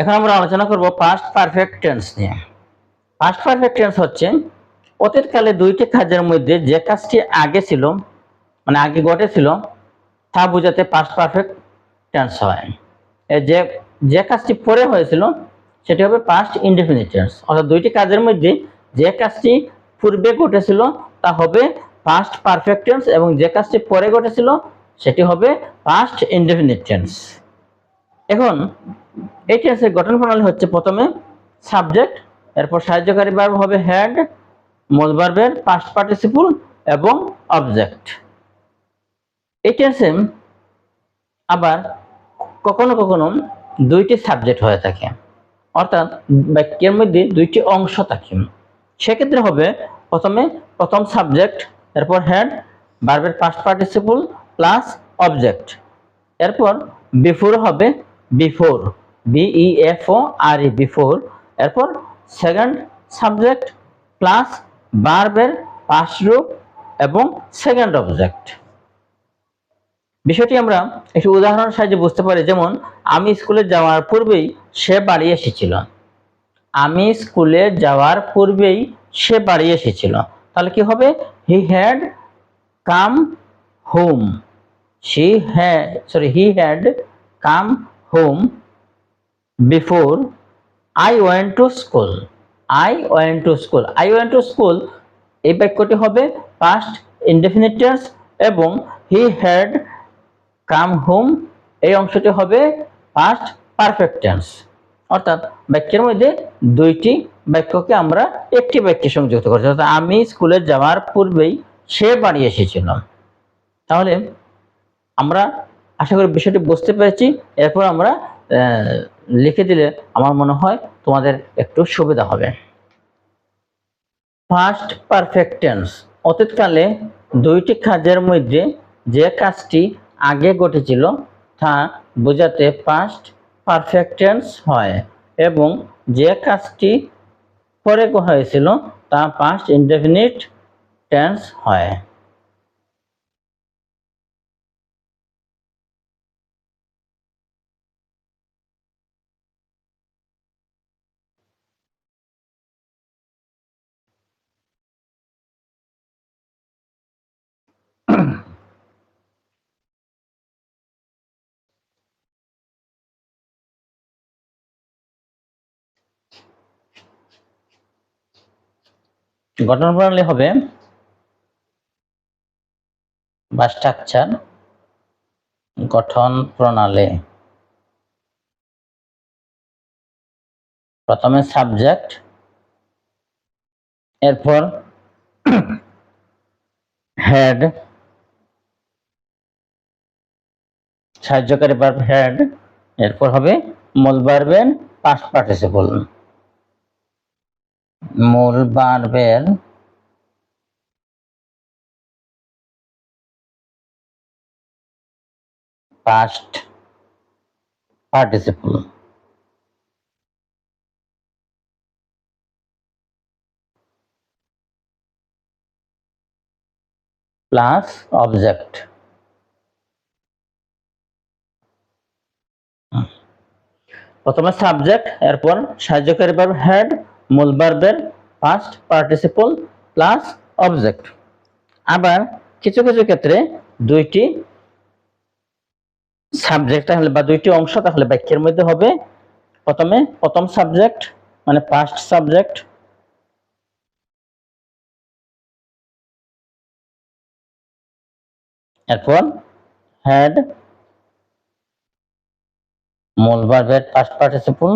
এখন আমরা আলোচনা করব পাস্ট পারফেক্ট টেন্স নিয়ে। পাস্ট পারফেক্ট টেন্স হচ্ছে, অতীতকালে দুইটি কাজের মধ্যে যে কাজটি আগে ছিল মানে আগে ঘটেছিল, তা বোঝাতে পাস্ট পারফেক্ট টেন্স হয়। যে যে কাজটি পরে হয়েছিল, সেটি হবে পাস্ট ইনডেফিনিট টেন্স অর্থাৎ দুইটি কাজের মধ্যে যে কাজটি পূর্বে ঘটেছিল, তা হবে পাস্ট পারফেক্ট টেন্স এবং যে কাজটি পরে ঘটেছিল, সেটি হবে পাস্ট ইনডেফিনিট টেন্স এখন এই টেন্সের গঠন প্রণালী হচ্ছে প্রথমে সাবজেক্ট, এরপর সাহায্যকারী ভার্ব হবে হেড মূল ভার্বের পাস্ট পার্টিসিপল এবং অবজেক্ট এই টেন্সে আবার কখনো কখনো দুইটি সাবজেক্ট হয়ে থাকে, অর্থাৎ বাক্যের মধ্যে দুইটি অংশ থাকে। সেক্ষেত্রে হবে প্রথমে প্রথম সাবজেক্ট এরপর হেড ভার্বের পাস্ট পার্টিসিপল প্লাস অবজেক্ট এরপর বিফোর হবে before B E F O R E before এরপর সেকেন্ড সাবজেক্ট প্লাস ভার্বের পাস্ট রূপ এবং সেকেন্ড অবজেক্ট বিষয়টি আমরা একটু উদাহরণের সাহায্যে বুঝতে পারি, যেমন, আমি স্কুলে যাওয়ার পূর্বেই সে বাড়ি এসেছিল। আমি স্কুলে যাওয়ার পূর্বেই সে বাড়ি এসেছিল। তাহলে কি হবে? He had come home she had sorry he had come home. Before, I went to school. I went to school. I went to school. এই বাক্যটি হবে past indefinite এবং he had come home. এই অংশটি হবে past perfect tense. অর্থাৎ বাক্যের মধ্যে দুইটি বাক্যকে আমরা একটি বাক্যে সংযুক্ত করছি। অর্থাৎ আমি স্কুলে যাওয়ার পূর্বেই সে বাড়ি এসেছিল তাহলে আমরা আশা করি বিষয়টি বুঝতে পেরেছি। এরপর আমরা লিখে দিলে আমার মনে হয় তোমাদের একটু সুবিধা হবে। ফার্স্ট পারফেক্ট টেন্স অতীতকালে দুইটি কাজের মধ্যে যে কাজটি আগে ঘটেছিল, তা বোঝাতে পাস্ট পারফেক্ট টেন্স হয় এবং যে কাজটি পরে হয়েছিল, তা পাস্ট ইনডেফিনিট টেন্স হয়। গঠন প্রণালী হবে বা স্ট্রাকচার গঠন প্রণালী। প্রথমে সাবজেক্ট এরপর হেড সাহায্যকারী ভার্ব হেড এরপর হবে মূল ভার্বের পাস্ট পার্টিসিপল মূল ভার্বের পাস্ট পার্টিসিপল প্লাস অবজেক্ট প্রথমে সাবজেক্ট এরপর সাহায্যকারী ভার্ব হেড মূল ভার্বের পাস্ট পার্টিসিপল প্লাস অবজেক্ট আবার কিছু কিছু ক্ষেত্রে দুইটি সাবজেক্ট তাহলে বা দুইটি অংশ তাহলে বাক্যের মধ্যে হবে। প্রথমে প্রথম সাবজেক্ট মানে পাস্ট সাবজেক্ট এরপর মূল ভার্বের past participle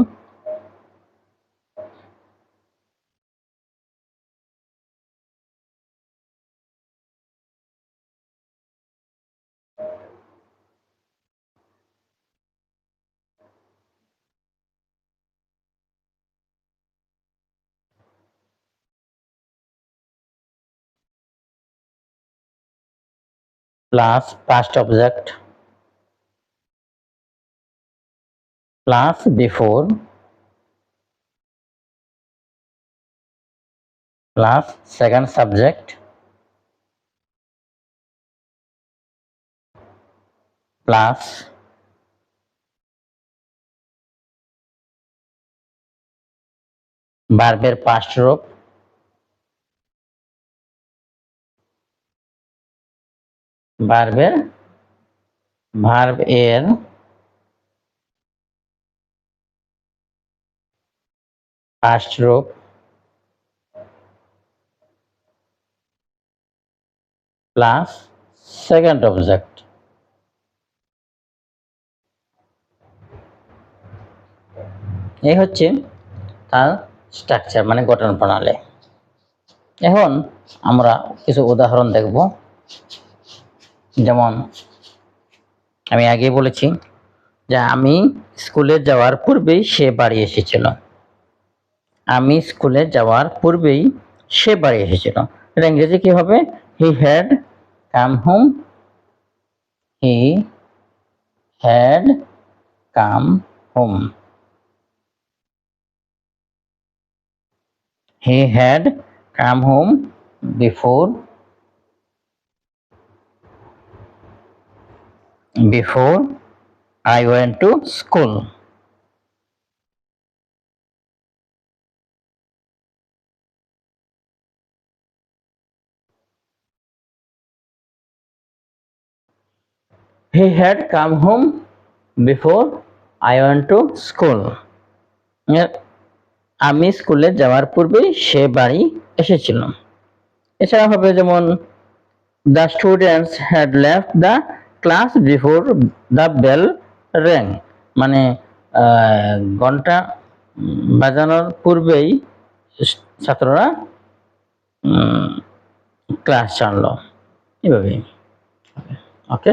plus past object. Plus before plus second subject plus ভার্বের পাস্ট রূপ ভার্বের ভার্ব এর রূপ প্লাস সেকেন্ড অবজেক্ট এই হচ্ছে তার স্ট্রাকচার মানে গঠন প্রণালী। এখন আমরা কিছু উদাহরণ দেখব। যেমন আমি আগে বলেছি যে আমি স্কুলে যাওয়ার পূর্বেই সে বাড়ি এসেছিল। আমি স্কুলে যাওয়ার পূর্বেই সে বাড়ি এসেছিল। এটা ইংরেজি কি হবে? He had come home he had come home he had come home before before I went to school. Had come home before I went to school. এর আমি স্কুলে যাওয়ার পূর্বেই সে বাড়ি এসেছিল এছাড়া হবে যেমন the students had left the class before the bell rang মানে ঘণ্টা বাজানোর পূর্বেই ছাত্ররা ক্লাস জানলো। এভাবেই। ওকে